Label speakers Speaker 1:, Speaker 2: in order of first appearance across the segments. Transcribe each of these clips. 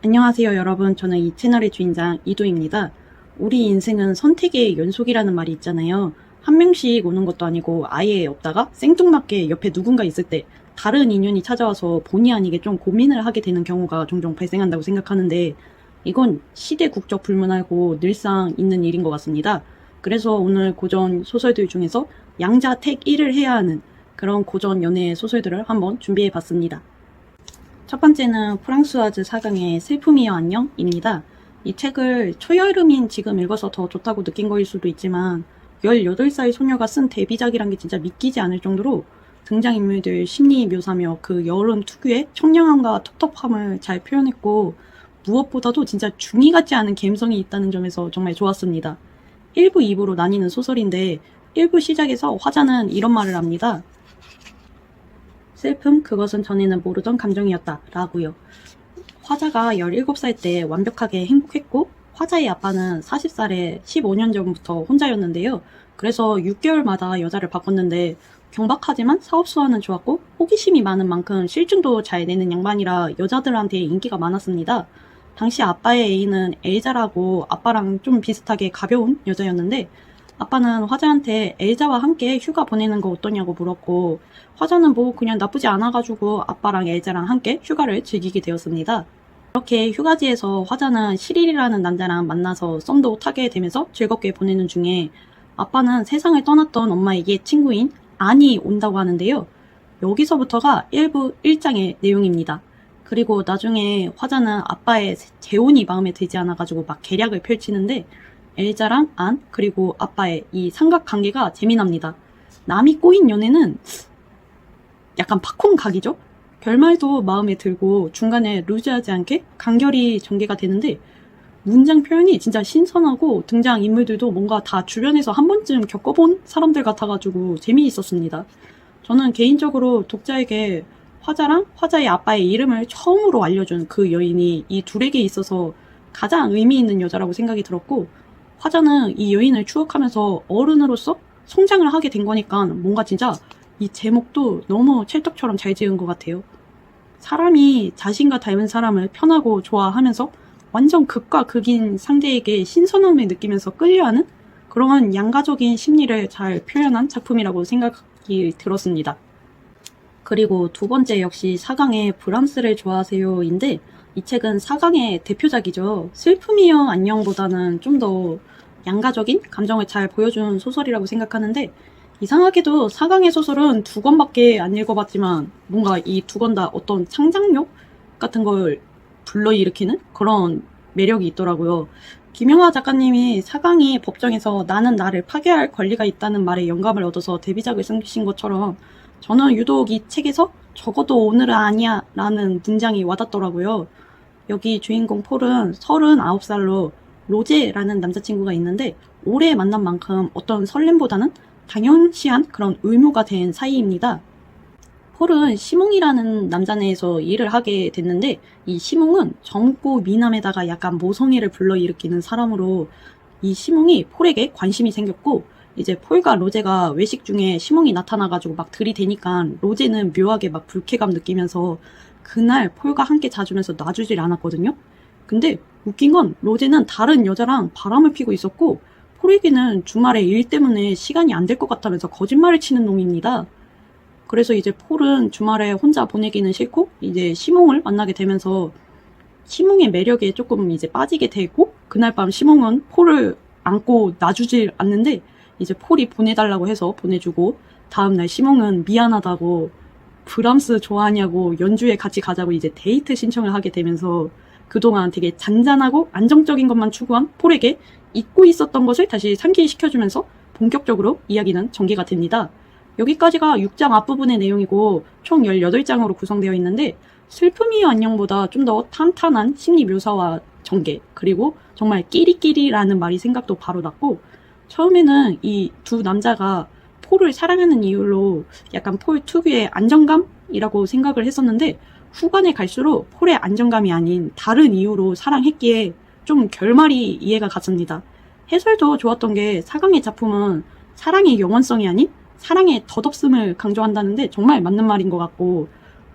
Speaker 1: 안녕하세요 여러분. 저는 이 채널의 주인장 이도입니다. 우리 인생은 선택의 연속이라는 말이 있잖아요. 한 명씩 오는 것도 아니고 아예 없다가 생뚱맞게 옆에 누군가 있을 때 다른 인연이 찾아와서 본의 아니게 좀 고민을 하게 되는 경우가 종종 발생한다고 생각하는데 이건 시대 국적 불문하고 늘상 있는 일인 것 같습니다. 그래서 오늘 고전 소설들 중에서 양자택 1을 해야 하는 그런 고전 연애 소설들을 한번 준비해 봤습니다 첫 번째는 프랑스와즈 사강의 슬픔이여 안녕입니다. 이 책을 초여름인 지금 읽어서 더 좋다고 느낀 거일 수도 있지만 18살 소녀가 쓴 데뷔작이란 게 진짜 믿기지 않을 정도로 등장인물들 심리 묘사며 그 여름 특유의 청량함과 텁텁함을 잘 표현했고 무엇보다도 진짜 중이 같지 않은 감성이 있다는 점에서 정말 좋았습니다. 1부, 2부로 나뉘는 소설인데 1부 시작에서 화자는 이런 말을 합니다. 슬픔, 그것은 전에는 모르던 감정이었다. 라고요. 화자가 17살 때 완벽하게 행복했고, 화자의 아빠는 40살에 15년 전부터 혼자였는데요. 그래서 6개월마다 여자를 바꿨는데, 경박하지만 사업수와는 좋았고, 호기심이 많은 만큼 실증도 잘 내는 양반이라 여자들한테 인기가 많았습니다. 당시 아빠의 애인은 엘자라고 아빠랑 좀 비슷하게 가벼운 여자였는데, 아빠는 화자한테 엘자와 함께 휴가 보내는 거 어떠냐고 물었고 화자는 뭐 그냥 나쁘지 않아가지고 아빠랑 엘자랑 함께 휴가를 즐기게 되었습니다. 이렇게 휴가지에서 화자는 시릴이라는 남자랑 만나서 썸도 타게 되면서 즐겁게 보내는 중에 아빠는 세상을 떠났던 엄마에게 친구인 안이 온다고 하는데요. 여기서부터가 1부 1장의 내용입니다. 그리고 나중에 화자는 아빠의 재혼이 마음에 들지 않아가지고 막 계략을 펼치는데 엘자랑 안 그리고 아빠의 이 삼각관계가 재미납니다. 남이 꼬인 연애는 약간 팝콘 각이죠? 결말도 마음에 들고 중간에 루즈하지 않게 간결히 전개가 되는데 문장 표현이 진짜 신선하고 등장 인물들도 뭔가 다 주변에서 한 번쯤 겪어본 사람들 같아가지고 재미있었습니다. 저는 개인적으로 독자에게 화자랑 화자의 아빠의 이름을 처음으로 알려준 그 여인이 이 둘에게 있어서 가장 의미 있는 여자라고 생각이 들었고 화자는 이 여인을 추억하면서 어른으로서 성장을 하게 된 거니까 뭔가 진짜 이 제목도 너무 찰떡처럼 잘 지은 것 같아요. 사람이 자신과 닮은 사람을 편하고 좋아하면서 완전 극과 극인 상대에게 신선함을 느끼면서 끌려하는 그러한 양가적인 심리를 잘 표현한 작품이라고 생각이 들었습니다. 그리고 두 번째 역시 사강의 브람스를 좋아하세요인데 이 책은 사강의 대표작이죠. 슬픔이여 안녕보다는 좀 더 양가적인 감정을 잘 보여준 소설이라고 생각하는데 이상하게도 사강의 소설은 두 권밖에 안 읽어봤지만 뭔가 이 두 권 다 어떤 창작력 같은 걸 불러일으키는 그런 매력이 있더라고요. 김영하 작가님이 사강이 법정에서 나는 나를 파괴할 권리가 있다는 말에 영감을 얻어서 데뷔작을 쓰신 것처럼 저는 유독 이 책에서 적어도 오늘은 아니야 라는 문장이 와닿더라고요. 여기 주인공 폴은 39살로 로제라는 남자친구가 있는데 오래 만난 만큼 어떤 설렘보다는 당연시한 그런 의무가 된 사이입니다. 폴은 시몽이라는 남자네에서 일을 하게 됐는데 이 시몽은 젊고 미남에다가 약간 모성애를 불러일으키는 사람으로 이 시몽이 폴에게 관심이 생겼고 이제 폴과 로제가 외식 중에 시몽이 나타나가지고 막 들이대니까 로제는 묘하게 막 불쾌감 느끼면서 그날 폴과 함께 자주면서 놔주질 않았거든요. 근데 웃긴 건 로제는 다른 여자랑 바람을 피고 있었고 폴에게는 주말에 일 때문에 시간이 안 될 것 같다면서 거짓말을 치는 놈입니다. 그래서 이제 폴은 주말에 혼자 보내기는 싫고 이제 시몽을 만나게 되면서 시몽의 매력에 조금 이제 빠지게 되고 그날 밤 시몽은 폴을 안고 놔주질 않는데 이제 폴이 보내달라고 해서 보내주고 다음날 시몽은 미안하다고 브람스 좋아하냐고 연주에 같이 가자고 이제 데이트 신청을 하게 되면서 그동안 되게 잔잔하고 안정적인 것만 추구한 폴에게 잊고 있었던 것을 다시 상기시켜주면서 본격적으로 이야기는 전개가 됩니다. 여기까지가 6장 앞부분의 내용이고 총 18장으로 구성되어 있는데 슬픔이 안녕보다 좀 더 탄탄한 심리 묘사와 전개 그리고 정말 끼리끼리라는 말이 생각도 바로 났고 처음에는 이 두 남자가 폴을 사랑하는 이유로 약간 폴 특유의 안정감이라고 생각을 했었는데 후반에 갈수록 폴의 안정감이 아닌 다른 이유로 사랑했기에 좀 결말이 이해가 갔습니다. 해설도 좋았던 게 사강의 작품은 사랑의 영원성이 아닌 사랑의 덧없음을 강조한다는데 정말 맞는 말인 것 같고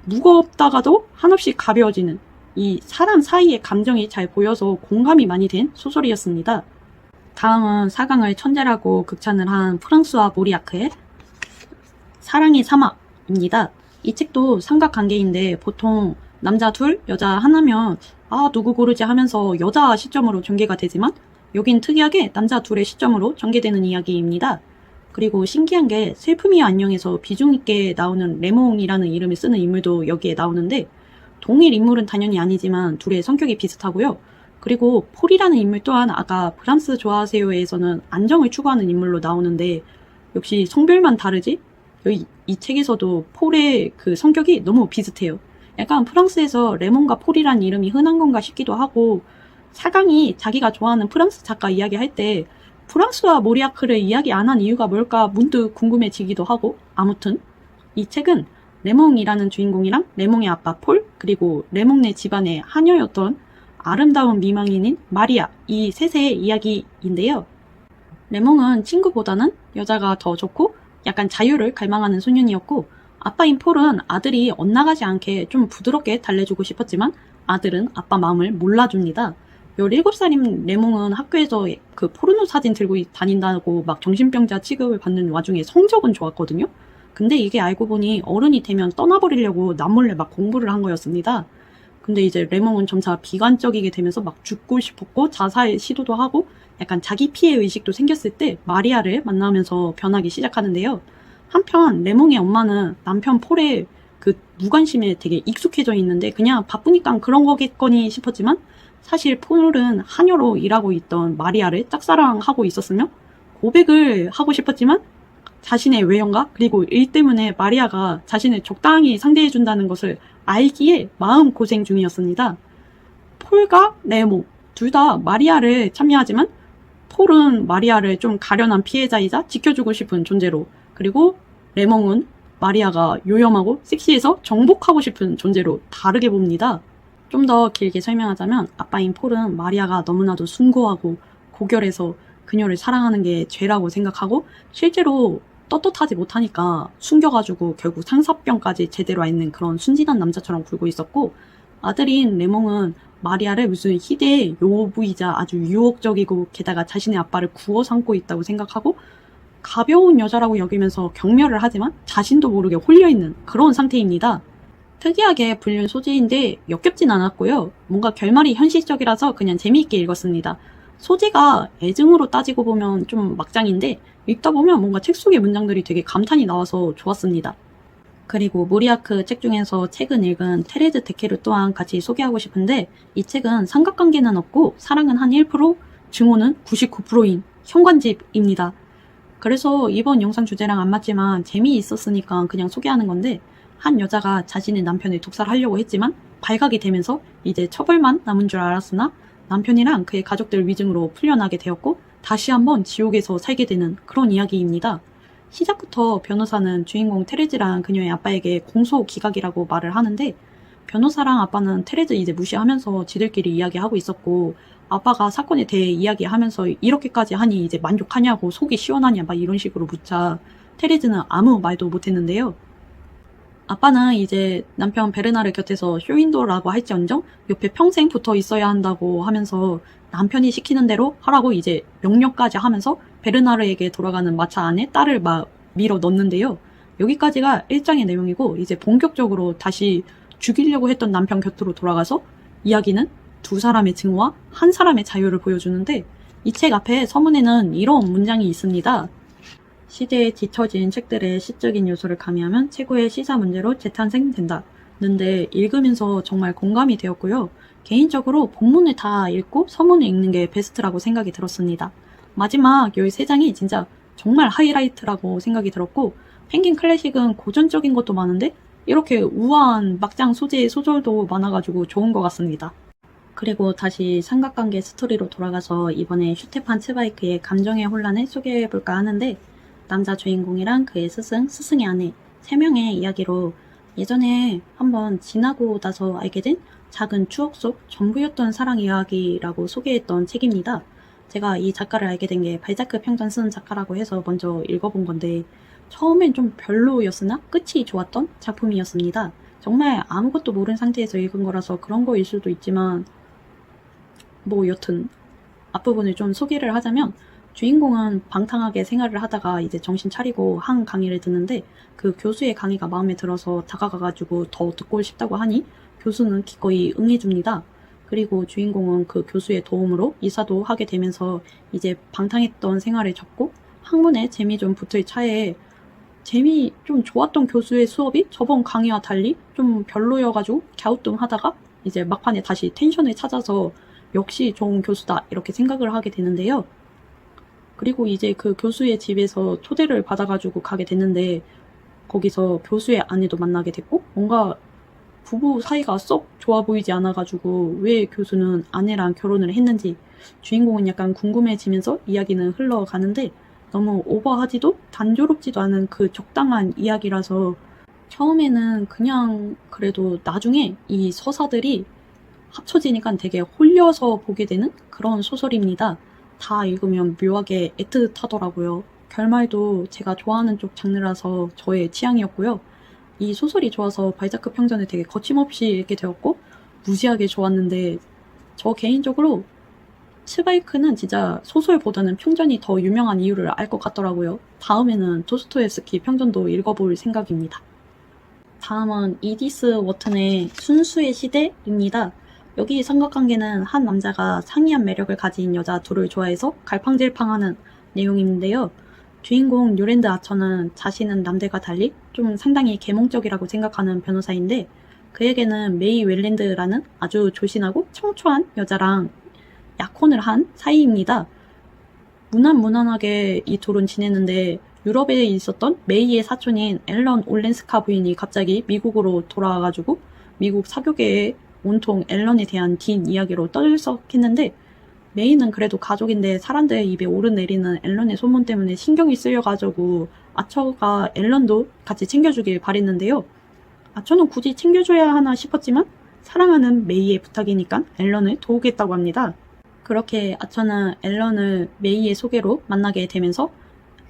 Speaker 1: 무겁다가도 한없이 가벼워지는 이 사람 사이의 감정이 잘 보여서 공감이 많이 된 소설이었습니다. 다음은 사강을 천재라고 극찬을 한 프랑스와 모리아크의 사랑의 사막입니다. 이 책도 삼각관계인데 보통 남자 둘, 여자 하나면 아 누구 고르지 하면서 여자 시점으로 전개가 되지만 여긴 특이하게 남자 둘의 시점으로 전개되는 이야기입니다. 그리고 신기한 게 슬픔이 안녕에서 비중 있게 나오는 레몽이라는 이름을 쓰는 인물도 여기에 나오는데 동일 인물은 당연히 아니지만 둘의 성격이 비슷하고요. 그리고 폴이라는 인물 또한 아까 프랑스 좋아하세요에서는 안정을 추구하는 인물로 나오는데 역시 성별만 다르지 여기 이 책에서도 폴의 그 성격이 너무 비슷해요. 약간 프랑스에서 레몬과 폴이라는 이름이 흔한 건가 싶기도 하고 사강이 자기가 좋아하는 프랑스 작가 이야기할 때 프랑스와 모리아크를 이야기 안 한 이유가 뭘까 문득 궁금해지기도 하고 아무튼 이 책은 레몽이라는 주인공이랑 레몽의 아빠 폴 그리고 레몽네 집안의 하녀였던 아름다운 미망인인 마리아 이 셋의 이야기인데요. 레몽은 친구보다는 여자가 더 좋고 약간 자유를 갈망하는 소년이었고 아빠인 폴은 아들이 엇나가지 않게 좀 부드럽게 달래주고 싶었지만 아들은 아빠 마음을 몰라줍니다. 17살인 레몽은 학교에서 그 포르노 사진 들고 다닌다고 막 정신병자 취급을 받는 와중에 성적은 좋았거든요. 근데 이게 알고 보니 어른이 되면 떠나버리려고 남몰래 막 공부를 한 거였습니다. 근데 이제 레몽은 점차 비관적이게 되면서 막 죽고 싶었고 자살 시도도 하고 약간 자기 피해 의식도 생겼을 때 마리아를 만나면서 변하기 시작하는데요. 한편 레몽의 엄마는 남편 폴의 그 무관심에 되게 익숙해져 있는데 그냥 바쁘니까 그런 거겠거니 싶었지만 사실 폴은 하녀로 일하고 있던 마리아를 짝사랑하고 있었으며 고백을 하고 싶었지만 자신의 외형과 그리고 일 때문에 마리아가 자신을 적당히 상대해준다는 것을 알기에 마음 고생 중이었습니다. 폴과 레모 둘 다 마리아를 참여하지만 폴은 마리아를 좀 가련한 피해자이자 지켜주고 싶은 존재로 그리고 레몽은 마리아가 요염하고 섹시해서 정복하고 싶은 존재로 다르게 봅니다. 좀 더 길게 설명하자면 아빠인 폴은 마리아가 너무나도 숭고하고 고결해서 그녀를 사랑하는 게 죄라고 생각하고 실제로 떳떳하지 못하니까 숨겨가지고 결국 상사병까지 제대로 앓는 그런 순진한 남자처럼 굴고 있었고 아들인 레몽은 마리아를 무슨 희대의 요부이자 아주 유혹적이고 게다가 자신의 아빠를 구워 삼고 있다고 생각하고 가벼운 여자라고 여기면서 경멸을 하지만 자신도 모르게 홀려있는 그런 상태입니다. 특이하게 불륜 소재인데 역겹진 않았고요. 뭔가 결말이 현실적이라서 그냥 재미있게 읽었습니다. 소재가 애증으로 따지고 보면 좀 막장인데 읽다 보면 뭔가 책 속의 문장들이 되게 감탄이 나와서 좋았습니다. 그리고 모리아크 책 중에서 최근 읽은 테레즈 데케르 또한 같이 소개하고 싶은데 이 책은 삼각관계는 없고 사랑은 한 1%, 증오는 99%인 현관집입니다. 그래서 이번 영상 주제랑 안 맞지만 재미있었으니까 그냥 소개하는 건데 한 여자가 자신의 남편을 독살하려고 했지만 발각이 되면서 이제 처벌만 남은 줄 알았으나 남편이랑 그의 가족들 위증으로 풀려나게 되었고 다시 한번 지옥에서 살게 되는 그런 이야기입니다. 시작부터 변호사는 주인공 테레즈랑 그녀의 아빠에게 공소 기각이라고 말을 하는데 변호사랑 아빠는 테레즈 이제 무시하면서 지들끼리 이야기하고 있었고 아빠가 사건에 대해 이야기하면서 이렇게까지 하니 이제 만족하냐고 속이 시원하냐 막 이런 식으로 묻자 테레즈는 아무 말도 못했는데요. 아빠는 이제 남편 베르나르 곁에서 쇼윈도라고 할지언정 옆에 평생 붙어 있어야 한다고 하면서 남편이 시키는 대로 하라고 이제 명령까지 하면서 베르나르에게 돌아가는 마차 안에 딸을 막 밀어 넣는데요. 여기까지가 일장의 내용이고 이제 본격적으로 다시 죽이려고 했던 남편 곁으로 돌아가서 이야기는 두 사람의 증오와 한 사람의 자유를 보여주는데 이 책 앞에 서문에는 이런 문장이 있습니다. 시대에 뒤처진 책들의 시적인 요소를 가미하면 최고의 시사 문제로 재탄생된다. 는데 읽으면서 정말 공감이 되었고요. 개인적으로 본문을 다 읽고 서문을 읽는 게 베스트라고 생각이 들었습니다. 마지막 13장이 진짜 정말 하이라이트라고 생각이 들었고 펭귄 클래식은 고전적인 것도 많은데 이렇게 우아한 막장 소재의 소설도 많아가지고 좋은 것 같습니다. 그리고 다시 삼각관계 스토리로 돌아가서 이번에 슈테판 츠바이크의 감정의 혼란을 소개해볼까 하는데 남자 주인공이랑 그의 스승, 스승의 아내 세 명의 이야기로 예전에 한번 지나고 나서 알게 된 작은 추억 속 전부였던 사랑 이야기라고 소개했던 책입니다. 제가 이 작가를 알게 된 게 발자크 평전 쓰는 작가라고 해서 먼저 읽어본 건데 처음엔 좀 별로였으나 끝이 좋았던 작품이었습니다. 정말 아무것도 모르는 상태에서 읽은 거라서 그런 거일 수도 있지만 뭐 여튼 앞부분을 좀 소개를 하자면 주인공은 방탕하게 생활을 하다가 이제 정신 차리고 한 강의를 듣는데 그 교수의 강의가 마음에 들어서 다가가가지고 더 듣고 싶다고 하니 교수는 기꺼이 응해줍니다. 그리고 주인공은 그 교수의 도움으로 이사도 하게 되면서 이제 방탕했던 생활을 접고 학문에 재미 좀 붙을 차에 재미 좀 좋았던 교수의 수업이 저번 강의와 달리 좀 별로여가지고 갸우뚱 하다가 이제 막판에 다시 텐션을 찾아서 역시 좋은 교수다 이렇게 생각을 하게 되는데요. 그리고 이제 그 교수의 집에서 초대를 받아가지고 가게 됐는데 거기서 교수의 아내도 만나게 됐고 뭔가 부부 사이가 썩 좋아 보이지 않아가지고 왜 교수는 아내랑 결혼을 했는지 주인공은 약간 궁금해지면서 이야기는 흘러가는데 너무 오버하지도 단조롭지도 않은 그 적당한 이야기라서 처음에는 그냥 그래도 나중에 이 서사들이 합쳐지니까 되게 홀려서 보게 되는 그런 소설입니다. 다 읽으면 묘하게 애틋하더라고요. 결말도 제가 좋아하는 쪽 장르라서 저의 취향이었고요. 이 소설이 좋아서 발자크 평전을 되게 거침없이 읽게 되었고 무지하게 좋았는데 저 개인적으로 스바이크는 진짜 소설보다는 평전이 더 유명한 이유를 알 것 같더라고요. 다음에는 도스토옙스키 평전도 읽어볼 생각입니다. 다음은 이디스 워튼의 순수의 시대입니다. 여기 삼각관계는 한 남자가 상이한 매력을 가진 여자 둘을 좋아해서 갈팡질팡하는 내용인데요. 주인공 뉴랜드 아처는 자신은 남들과 달리 좀 상당히 계몽적이라고 생각하는 변호사인데 그에게는 메이 웰랜드라는 아주 조신하고 청초한 여자랑 약혼을 한 사이입니다. 무난무난하게 이 둘은 지내는데 유럽에 있었던 메이의 사촌인 앨런 올렌스카 부인이 갑자기 미국으로 돌아와가지고 미국 사교계에 온통 앨런에 대한 긴 이야기로 떠들썩했는데 메이는 그래도 가족인데 사람들의 입에 오르내리는 앨런의 소문 때문에 신경이 쓰여가지고 아처가 앨런도 같이 챙겨주길 바랬는데요. 아처는 굳이 챙겨줘야 하나 싶었지만 사랑하는 메이의 부탁이니까 앨런을 도우겠다고 합니다. 그렇게 아처는 앨런을 메이의 소개로 만나게 되면서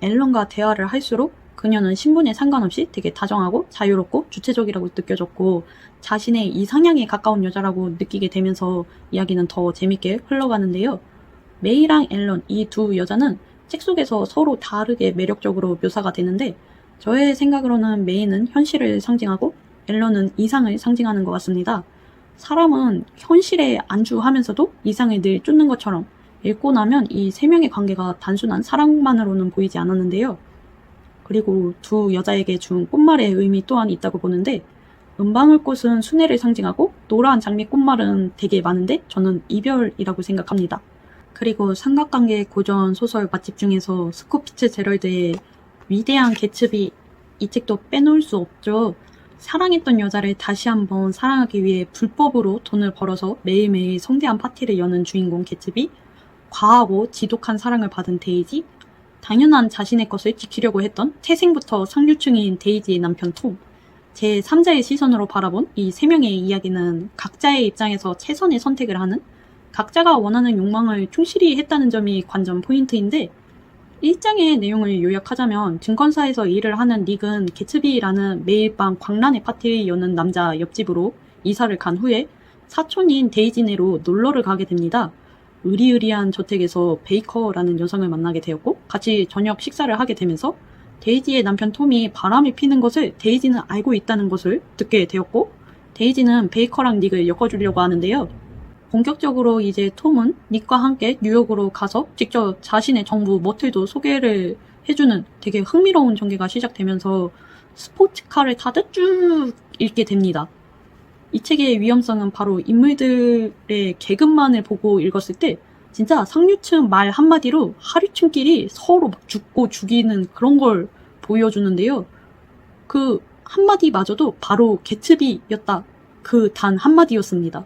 Speaker 1: 앨런과 대화를 할수록 그녀는 신분에 상관없이 되게 다정하고 자유롭고 주체적이라고 느껴졌고 자신의 이상향에 가까운 여자라고 느끼게 되면서 이야기는 더 재밌게 흘러가는데요. 메이랑 앨런 이 두 여자는 책 속에서 서로 다르게 매력적으로 묘사가 되는데 저의 생각으로는 메이는 현실을 상징하고 앨런은 이상을 상징하는 것 같습니다. 사람은 현실에 안주하면서도 이상을 늘 쫓는 것처럼 읽고 나면 이 세 명의 관계가 단순한 사랑만으로는 보이지 않았는데요. 그리고 두 여자에게 준 꽃말의 의미 또한 있다고 보는데 은방울꽃은 순애를 상징하고 노란 장미 꽃말은 되게 많은데 저는 이별이라고 생각합니다. 그리고 삼각관계 고전 소설 맛집 중에서 스코피츠 제럴드의 위대한 개츠비 이 책도 빼놓을 수 없죠. 사랑했던 여자를 다시 한번 사랑하기 위해 불법으로 돈을 벌어서 매일매일 성대한 파티를 여는 주인공 개츠비, 과하고 지독한 사랑을 받은 데이지, 당연한 자신의 것을 지키려고 했던 태생부터 상류층인 데이지의 남편 톰. 제 3자의 시선으로 바라본 이 세 명의 이야기는 각자의 입장에서 최선의 선택을 하는 각자가 원하는 욕망을 충실히 했다는 점이 관전 포인트인데 일장의 내용을 요약하자면 증권사에서 일을 하는 닉은 개츠비라는 매일 밤 광란의 파티를 여는 남자 옆집으로 이사를 간 후에 사촌인 데이지네로 놀러를 가게 됩니다. 의리의리한 저택에서 베이커라는 여성을 만나게 되었고 같이 저녁 식사를 하게 되면서 데이지의 남편 톰이 바람이 피는 것을 데이지는 알고 있다는 것을 듣게 되었고 데이지는 베이커랑 닉을 엮어주려고 하는데요. 본격적으로 이제 톰은 닉과 함께 뉴욕으로 가서 직접 자신의 정부 머틀도 소개를 해주는 되게 흥미로운 전개가 시작되면서 스포츠카를 타듯 쭉 읽게 됩니다. 이 책의 위험성은 바로 인물들의 계급만을 보고 읽었을 때 진짜 상류층 말 한마디로 하류층끼리 서로 막 죽고 죽이는 그런 걸 보여주는데요. 그 한마디마저도 바로 개츠비였다. 그 단 한마디였습니다.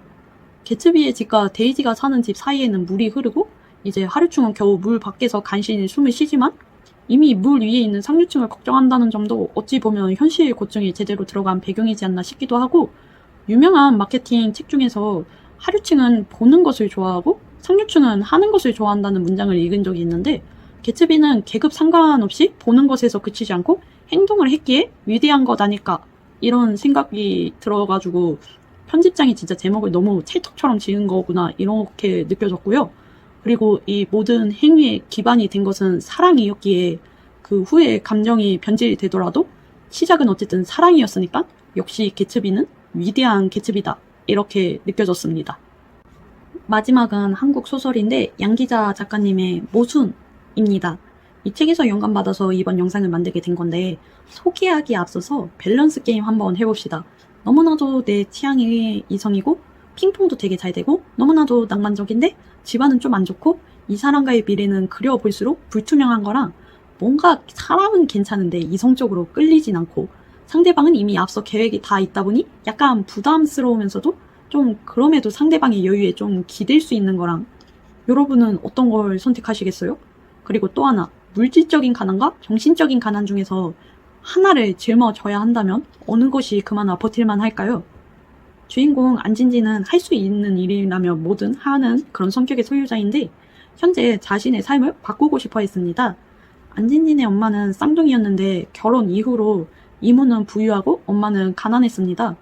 Speaker 1: 개츠비의 집과 데이지가 사는 집 사이에는 물이 흐르고 이제 하류층은 겨우 물 밖에서 간신히 숨을 쉬지만 이미 물 위에 있는 상류층을 걱정한다는 점도 어찌 보면 현실 고증이 제대로 들어간 배경이지 않나 싶기도 하고 유명한 마케팅 책 중에서 하류층은 보는 것을 좋아하고 상류층은 하는 것을 좋아한다는 문장을 읽은 적이 있는데 개츠비는 계급 상관없이 보는 것에서 그치지 않고 행동을 했기에 위대한 것 아닐까 이런 생각이 들어가지고 편집장이 진짜 제목을 너무 찰떡처럼 지은 거구나 이렇게 느껴졌고요. 그리고 이 모든 행위의 기반이 된 것은 사랑이었기에 그 후에 감정이 변질이 되더라도 시작은 어쨌든 사랑이었으니까 역시 개츠비는 위대한 개츠비다 이렇게 느껴졌습니다. 마지막은 한국 소설인데 양기자 작가님의 모순입니다. 이 책에서 영감받아서 이번 영상을 만들게 된 건데 소개하기에 앞서서 밸런스 게임 한번 해봅시다. 너무나도 내 취향이 이성이고 핑퐁도 되게 잘 되고 너무나도 낭만적인데 집안은 좀 안 좋고 이 사람과의 미래는 그려볼수록 불투명한 거랑 뭔가 사람은 괜찮은데 이성적으로 끌리진 않고 상대방은 이미 앞서 계획이 다 있다 보니 약간 부담스러우면서도 좀 그럼에도 상대방의 여유에 좀 기댈 수 있는 거랑 여러분은 어떤 걸 선택하시겠어요? 그리고 또 하나 물질적인 가난과 정신적인 가난 중에서 하나를 짊어져야 한다면 어느 것이 그마나 버틸만 할까요? 주인공 안진지는 할 수 있는 일이라면 뭐든 하는 그런 성격의 소유자인데 현재 자신의 삶을 바꾸고 싶어 했습니다. 안진진의 엄마는 쌍둥이였는데 결혼 이후로 이모는 부유하고 엄마는 가난했습니다.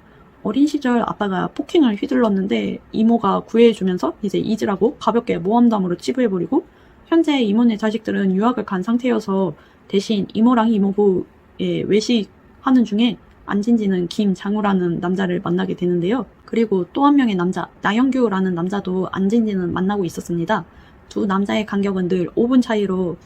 Speaker 1: 어린 시절 아빠가 폭행을 휘둘렀는데 이모가 구해주면서 이제 잊으라고 가볍게 모험담으로 치부해버리고 현재 이모네 자식들은 유학을 간 상태여서 대신 이모랑 이모부의 외식하는 중에 안진지는 김장우라는 남자를 만나게 되는데요. 그리고 또 한 명의 남자, 나영규라는 남자도 안진지는 만나고 있었습니다. 두 남자의 간격은 늘 5분 차이로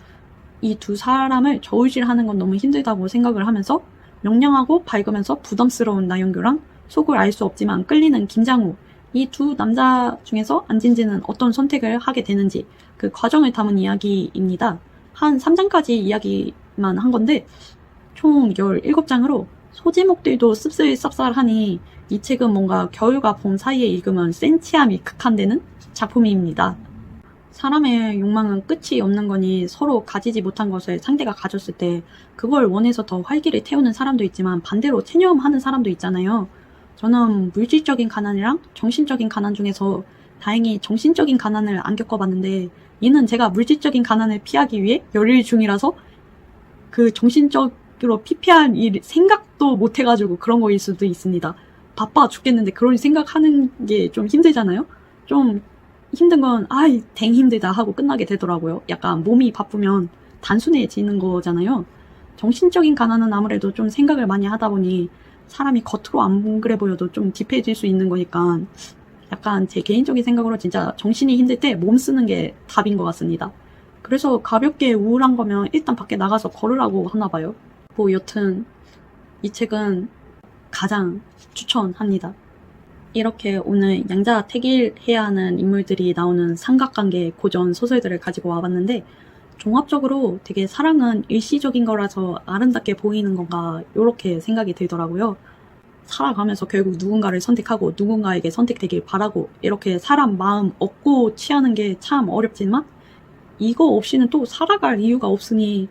Speaker 1: 이 두 사람을 저울질하는 건 너무 힘들다고 생각을 하면서 명령하고 밝으면서 부담스러운 나영규랑 속을 알 수 없지만 끌리는 김장우 이 두 남자 중에서 안진지는 어떤 선택을 하게 되는지 그 과정을 담은 이야기입니다. 한 3장까지 이야기만 한 건데 총 17장으로 소제목들도 씁쓸쌉쌀하니 이 책은 뭔가 겨울과 봄 사이에 읽으면 센치함이 극한되는 작품입니다. 사람의 욕망은 끝이 없는 거니 서로 가지지 못한 것을 상대가 가졌을 때 그걸 원해서 더 활기를 태우는 사람도 있지만 반대로 체념하는 사람도 있잖아요. 저는 물질적인 가난이랑 정신적인 가난 중에서 다행히 정신적인 가난을 안 겪어봤는데 이는 제가 물질적인 가난을 피하기 위해 열일 중이라서 그 정신적으로 피폐한 일 생각도 못 해가지고 그런 거일 수도 있습니다. 바빠 죽겠는데 그런 생각하는 게 좀 힘들잖아요. 좀 힘든 건 아이 댕 힘들다 하고 끝나게 되더라고요. 약간 몸이 바쁘면 단순해지는 거잖아요. 정신적인 가난은 아무래도 좀 생각을 많이 하다 보니 사람이 겉으로 안 그래 보여도 좀 딥해질 수 있는 거니까 약간 제 개인적인 생각으로 진짜 정신이 힘들 때 몸 쓰는 게 답인 것 같습니다. 그래서 가볍게 우울한 거면 일단 밖에 나가서 걸으라고 하나 봐요. 뭐 여튼 이 책은 가장 추천합니다. 이렇게 오늘 양자 택일해야 하는 인물들이 나오는 삼각관계 고전 소설들을 가지고 와봤는데 종합적으로 되게 사랑은 일시적인 거라서 아름답게 보이는 건가 이렇게 생각이 들더라고요. 살아가면서 결국 누군가를 선택하고 누군가에게 선택되길 바라고 이렇게 사람 마음 얻고 취하는 게 참 어렵지만 이거 없이는 또 살아갈 이유가 없으니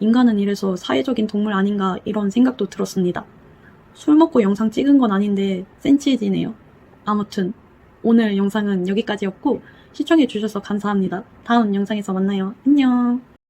Speaker 1: 인간은 이래서 사회적인 동물 아닌가 이런 생각도 들었습니다. 술 먹고 영상 찍은 건 아닌데 센치해지네요. 아무튼 오늘 영상은 여기까지였고 시청해주셔서 감사합니다. 다음 영상에서 만나요. 안녕.